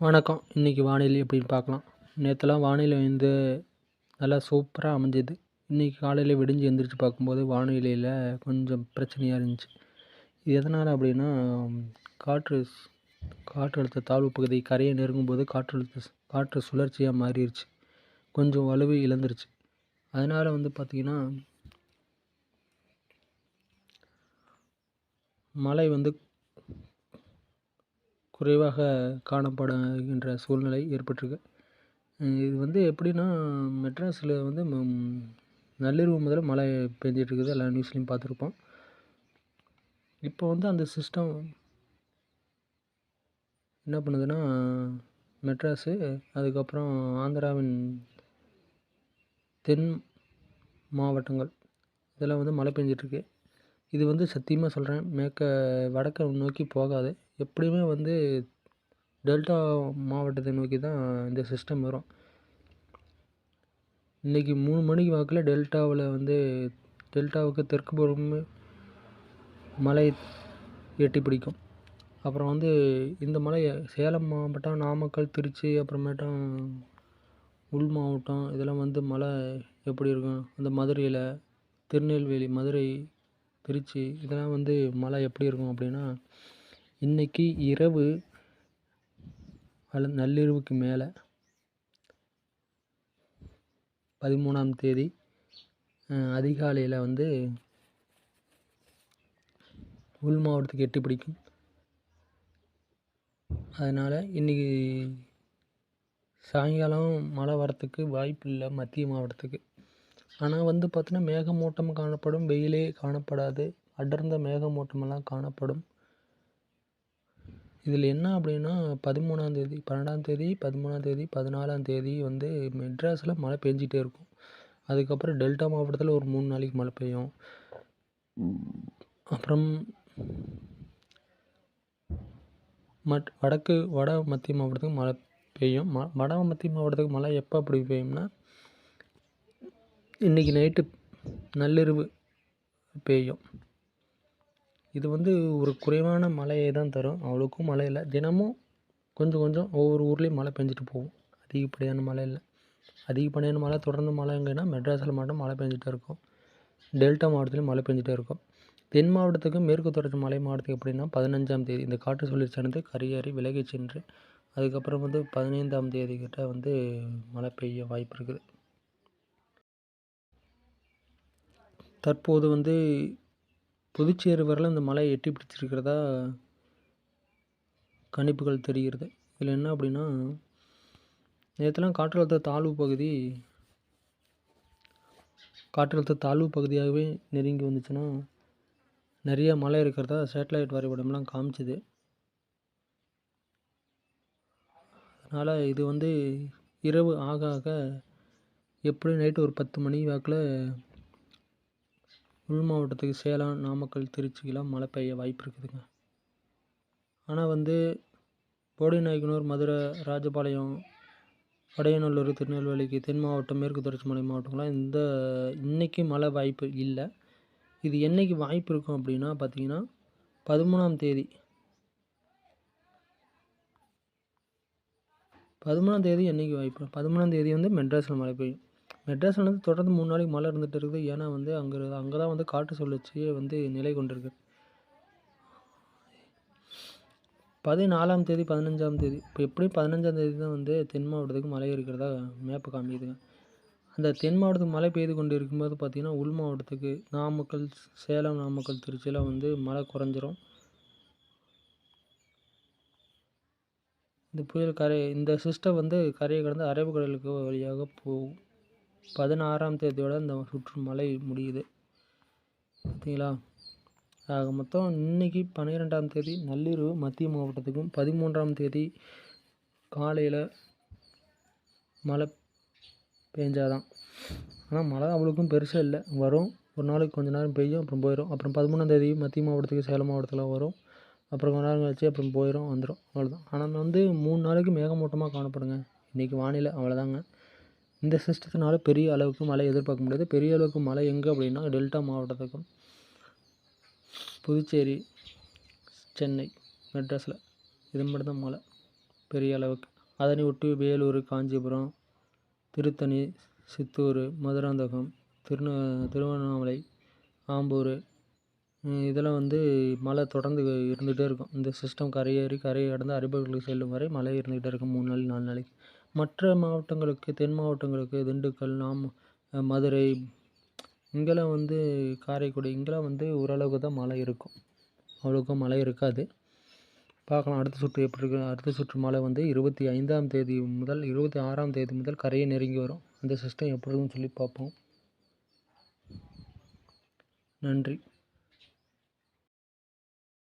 வணக்கம். இன்றைக்கி வானிலை எப்படின்னு பார்க்கலாம். நேற்றுலாம் வானிலை வந்து நல்லா சூப்பராக அமைஞ்சுது. இன்றைக்கி காலையில் விடிஞ்சு எழுந்திரிச்சி பார்க்கும்போது வானிலையில் கொஞ்சம் பிரச்சனையாக இருந்துச்சு. இது எதனால் அப்படின்னா காற்று காற்றழுத்த தாழ்வு பகுதி கரையை நெருங்கும்போது காற்றழுத்த காற்று சுழற்சியாக மாறிடுச்சு கொஞ்சம் வலுவை இழந்துருச்சு. அதனால் வந்து பார்த்திங்கன்னா மழை வந்து குறைவாக காணப்படுகின்ற சூழ்நிலை ஏற்பட்டிருக்கு. இது வந்து எப்படின்னா மெட்ராஸில் வந்து நள்ளிரவு முதல்ல மழை பெஞ்சிட்ருக்குது. எல்லா நியூஸ்லேயும் பார்த்துருப்போம். இப்போ வந்து அந்த சிஸ்டம் என்ன பண்ணுதுன்னா மெட்ராஸு அதுக்கப்புறம் ஆந்திராவின் தென் மாவட்டங்கள் இதெல்லாம் வந்து மழை பெஞ்சிட்ருக்கு. இது வந்து சத்தியமாக சொல்கிறேன் மேற்க வடக்கை நோக்கி போகாது. எப்படியுமே வந்து டெல்டா மாவட்டத்தை நோக்கி தான் இந்த சிஸ்டம் வரும். இன்றைக்கி மூணு மணிக்கு வாக்கில் டெல்டாவில் வந்து டெல்டாவுக்கு தெற்கு புறம் மழை எட்டி பிடிக்கும். அப்புறம் வந்து இந்த மலை சேலம் மாவட்டம் நாமக்கல் திருச்சி அப்புறமேட்டும் உள் மாவட்டம் இதெல்லாம் வந்து மழை எப்படி இருக்கும்? அந்த மதுரையில் திருநெல்வேலி மதுரை திருச்சி இதெல்லாம் வந்து மழை எப்படி இருக்கும் அப்படின்னா இன்றைக்கி இரவு அல்லது நள்ளிரவுக்கு மேலே பதிமூணாம் தேதி அதிகாலையில் வந்து உள் மாவட்டத்துக்கு எட்டி பிடிக்கும். அதனால் இன்றைக்கி சாயங்காலம் மழை வரத்துக்கு வாய்ப்பு இல்லை மத்திய மாவட்டத்துக்கு. ஆனால் வந்து பார்த்தோன்னா மேகமூட்டம் காணப்படும் வெயிலே காணப்படாது அடர்ந்த மேகமூட்டமெல்லாம் காணப்படும். இதில் என்ன அப்படின்னா பதிமூணாந்தேதி பன்னெண்டாந்தேதி பதிமூணாந்தேதி பதினாலாந்தேதி வந்து மெட்ராஸில் மழை பெஞ்சிட்டே இருக்கும். அதுக்கப்புறம் டெல்டா மாவட்டத்தில் ஒரு மூணு நாளைக்கு மழை பெய்யும். அப்புறம் மட் வடக்கு வட மத்திய மாவட்டத்துக்கு மழை பெய்யும். ம வட மத்திய மாவட்டத்துக்கு மழை எப்போ அப்படி பெய்யும்னா இன்றைக்கி நைட்டு நள்ளிரவு பெய்யும். இது வந்து ஒரு குறைவான மழையை தான் தரும். அவ்வளோக்கும் மழை இல்லை. தினமும் கொஞ்சம் கொஞ்சம் ஒவ்வொரு ஊர்லேயும் மழை பெஞ்சிட்டு போகும். அதிகப்படியான மழை இல்லை. அதிகப்படியான மழை தொடர்ந்து மழை எங்கேன்னா மெட்ராஸில் மட்டும் மழை பெஞ்சிட்டே இருக்கும். டெல்டா மாவட்டத்துலையும் மழை பெஞ்சிட்டே இருக்கும். தென் மாவட்டத்துக்கு மேற்கு தொடர்ச்சி மலை மாவட்டத்துக்கு எப்படின்னா பதினஞ்சாம் தேதி இந்த காற்று சுழற்சியானது கரையேறி விலகி சென்று அதுக்கப்புறம் வந்து பதினைந்தாம் தேதி கிட்ட வந்து மழை பெய்ய வாய்ப்பு இருக்குது. தற்போது வந்து புதுச்சேரி வரல இந்த மலை எட்டி பிடிச்சிருக்கிறதா கணிப்புகள் தெரிகிறது. இதில் என்ன அப்படின்னா நேற்றுலாம் காற்றழுத்த தாழ்வு பகுதி காற்றழுத்த தாழ்வு பகுதியாகவே நெருங்கி வந்துச்சுன்னா நிறைய மலை இருக்கிறதா சேட்டலைட் வரைபடம்லாம் காமிச்சுது. அதனால் இது வந்து இரவு ஆக ஆக எப்படி நைட்டு ஒரு பத்து மணி வாக்கில் உள் மாவட்டத்துக்கு சேலம் நாமக்கல் திருச்சிக்கெலாம் மழை பெய்ய வாய்ப்பு இருக்குதுங்க. ஆனால் வந்து போடிநாயக்கனூர் மதுரை ராஜபாளையம் வடையநல்லூர் திருநெல்வேலிக்கு தென் மாவட்டம் மேற்கு தொடர்ச்சி மலை மாவட்டங்களாம் இந்த இன்றைக்கி மழை வாய்ப்பு இல்லை. இது என்றைக்கு வாய்ப்பு இருக்கும் அப்படின்னா பார்த்திங்கன்னா பதிமூணாம் தேதி. பதிமூணாம் தேதி என்றைக்கு வாய்ப்பு பதிமூணாம் தேதி வந்து மெட்ராஸில் மழை பெய்யும். மெட்ராஸில் வந்து தொடர்ந்து மூணு நாளைக்கு மழை இருந்துகிட்டு இருக்குது. ஏன்னா வந்து அங்கே அங்கே தான் வந்து காற்று சுழற்சியே வந்து நிலை கொண்டிருக்கு. பதினாலாம் தேதி பதினஞ்சாம் தேதி இப்போ எப்படியும் பதினஞ்சாம் தேதி தான் வந்து தென் மாவட்டத்துக்கு மழை இருக்கிறதா மேப்பு காமிக்குதுங்க அந்த தென் மாவட்டத்துக்கு மழை பெய்து கொண்டு இருக்கும்போது பார்த்திங்கன்னா உள் மாவட்டத்துக்கு நாமக்கல் சேலம் நாமக்கல் திருச்சியெலாம் வந்து மழை குறைஞ்சிரும். இந்த புயல் கரை இந்த சிஸ்டம் வந்து கரையை கடந்து அரபிக்கடலுக்கு வழியாக போகும். பதினாறாம் தேதியோட இந்த சுற்று மழை முடியுது. பார்த்தீங்களா ஆக மொத்தம் இன்றைக்கி பன்னிரெண்டாம் தேதி நள்ளிரவு மத்திய மாவட்டத்துக்கும் பதிமூன்றாம் தேதி காலையில் மழை பெஞ்சாதான். ஆனால் மழை அவ்வளோக்கும் பெருசாக இல்லை. வரும். ஒரு நாளைக்கு கொஞ்ச நேரம் பெய்யும் அப்புறம் போயிடும் அப்புறம் பதிமூணாம் தேதி மத்திய மாவட்டத்துக்கு சேலம் மாவட்டத்தில் வரும். அப்புறம் கொஞ்ச நேரம் கழிச்சு அப்புறம் போயிடும் வந்துடும் அவ்வளோதான் ஆனால் வந்து மூணு நாளைக்கு மேகமூட்டமாக காணப்படுங்க. இன்றைக்கி வானிலை அவ்வளோதாங்க இந்த சிஸ்டத்தினால பெரிய அளவுக்கு மழை எதிர்பார்க்க முடியாது. பெரிய அளவுக்கு மழை எங்கே அப்படின்னா டெல்டா மாவட்டத்துக்கும். புதுச்சேரி சென்னை மெட்ராஸில் இது மட்டும்தான் மழை பெரிய அளவுக்கு. அதனை ஒட்டி வேலூர் காஞ்சிபுரம் திருத்தணி சித்தூர் மதுராந்தகம் திருந திருவண்ணாமலை ஆம்பூர் இதெல்லாம் வந்து மழை தொடர்ந்து இருந்துகிட்டே இருக்கும். இந்த சிஸ்டம் கரையேறி கரையை கடந்து செல்லும் வரை மழை இருந்துகிட்டே இருக்கும். மூணு நாள் நாலு நாளைக்கு. மற்ற மாவட்டங்களுக்கு தென் மாவட்டங்களுக்கு திண்டுக்கல் நாம் மதுரை இங்கெல்லாம் வந்து காரைக்குடி இங்கெல்லாம் வந்து ஓரளவுக்கு தான் மழை இருக்கும். அவ்வளோக்கா மழை இருக்காது. பார்க்கலாம் அடுத்த சுற்று எப்படி இருக்கு? அடுத்த சுற்று மழை வந்து இருபத்தி ஐந்தாம் தேதி முதல் இருபத்தி ஆறாம் தேதி முதல் கரையை நெருங்கி வரும். அந்த சிஸ்டம் எப்படி இருக்குன்னு சொல்லி பார்ப்போம். நன்றி.